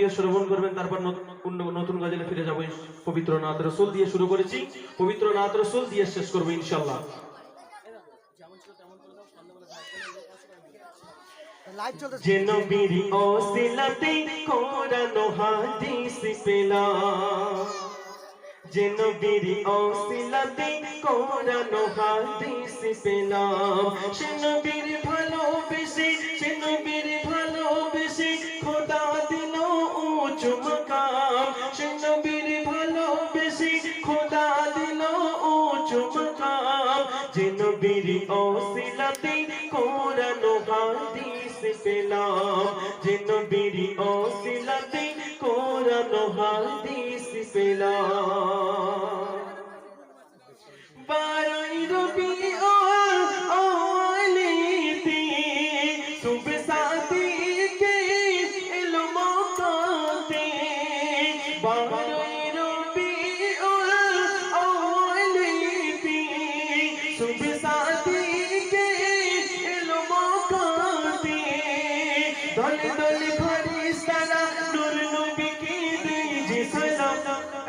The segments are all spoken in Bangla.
দিয়ে শ্রবণ করবেন তারপর নতুন নতুন গজলে ফিরে যাব পবিত্র নাথ রসুল দিয়ে শুরু করেছি। পবিত্র নাথ রসুল দিয়ে শেষ করব ইনশাল্লাহ যে নবীর ওসিলাতে কোরআন হাদিস পেলাম। যে নবীর ওসিলাতে কোরআন হাদিস পেলাম। সে নবীর ভালোবেসে উঁচু মাকাম সে নবীর ভালোবেসে খোদা দিল উঁচু মাকাম যে নবীর ওসিলাতে কোরআন হাদিস পেলাম। যে নবীর ওসিলাতে কোরআন হাদিস পেলাম।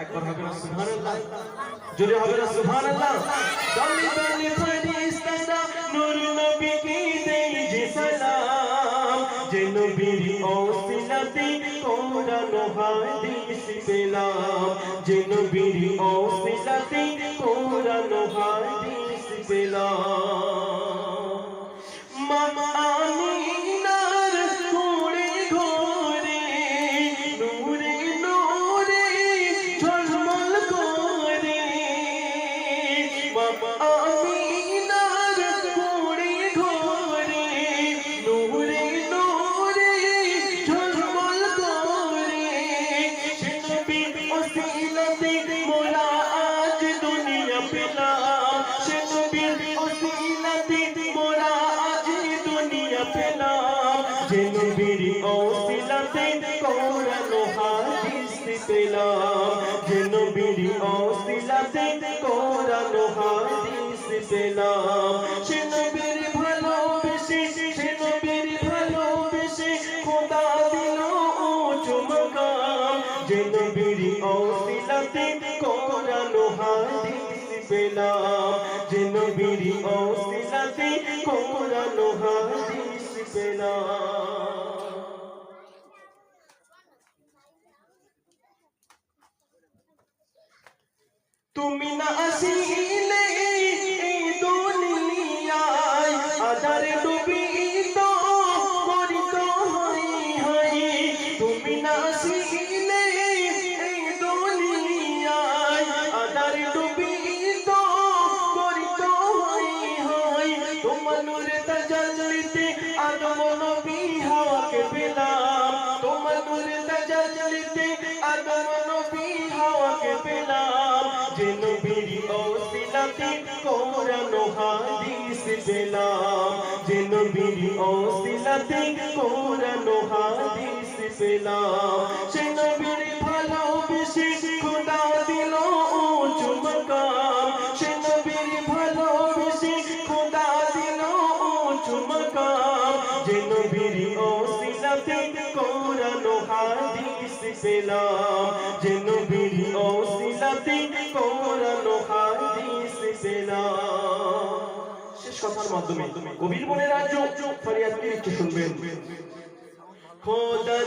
একবার হবে না সুবহানাল্লাহ। জোরে হবে না সুবহানাল্লাহ। দলে দলে ফরিস্তারা নূর নবী কি দেই যে সালাম। যে নবীর ওসিলাতে কোরআন হাদিস পেলাম। যে নবীর ওসিলাতে ওসিলাতে কোরআন হাদিস পেলাম। যে নবীর ওসিলাতে কোরআন হাদিস পেলাম। সে নবীর ভালোবেসে, সে নবীর ভালোবেসে খোদা দিল উঁচু মাকাম। যে নবীর ওসিলাতে কোরআন হাদিস পেলাম। যে নবীর ওসিলাতে কোরআন হাদিস পেলাম। তুমি না আসিলে এই দুনিয়ায়, আধারে ডুবি তো মরিত হই হই। তুমি না আসিলে এই দুনিয়ায়, আধারে ডুবি তো হই হই। তোমার নূরে নবীর ওসিলাতে কোরআন হাদিস পেলাম যে নবীর ওসিলাতে কোরআন হাদিস পেলাম সে নবীর ভালোবেসে খোদা দিল উঁচু মাকাম সে নবীর ভালোবেসে খোদা দিল উঁচু মাকাম যে নবীর ওসিলাতে কোরআন হাদিস পেলাম যে নবীর ওসিলাতে কোরআন শেষ কথার মাধ্যমে কবির বলে রাজ্য ফরিয়াদকে একটু শুনবেন। খোদার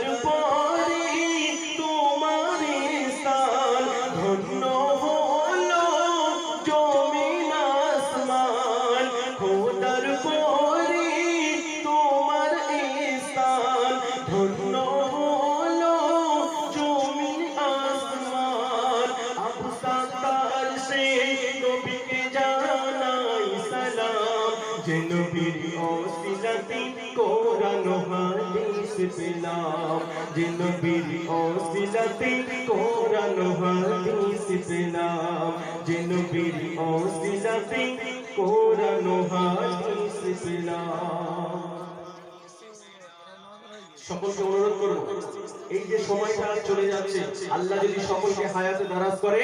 সালাম যে কোরআন হাদিস পেলাম। যে নবীর কোরআন হাদিস পেলাম। যে নবীর কোরআন হাদিস পেলাম। সকলকে অনুরোধ করব, এই যে সময়টা চলে যাচ্ছে, আল্লাহ যদি সকলকে হায়াতে দারাজ করে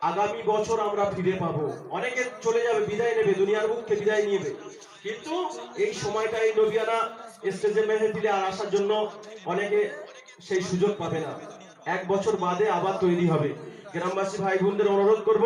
আগামী বছর আমরা ফিরে পাবো। অনেকে চলে যাবে, বিদায় নেবে, দুনিয়ার মুখকে বিদায় নেবে। কিন্তু এই সময়টা এই নবিয়ানা স্টেজে মেহেদিলে আর আসার জন্য অনেকে সেই সুযোগ পাবে না। এক বছর বাদে আবার তৈরি হবে। গ্রামবাসী ভাই বোনদের অনুরোধ করব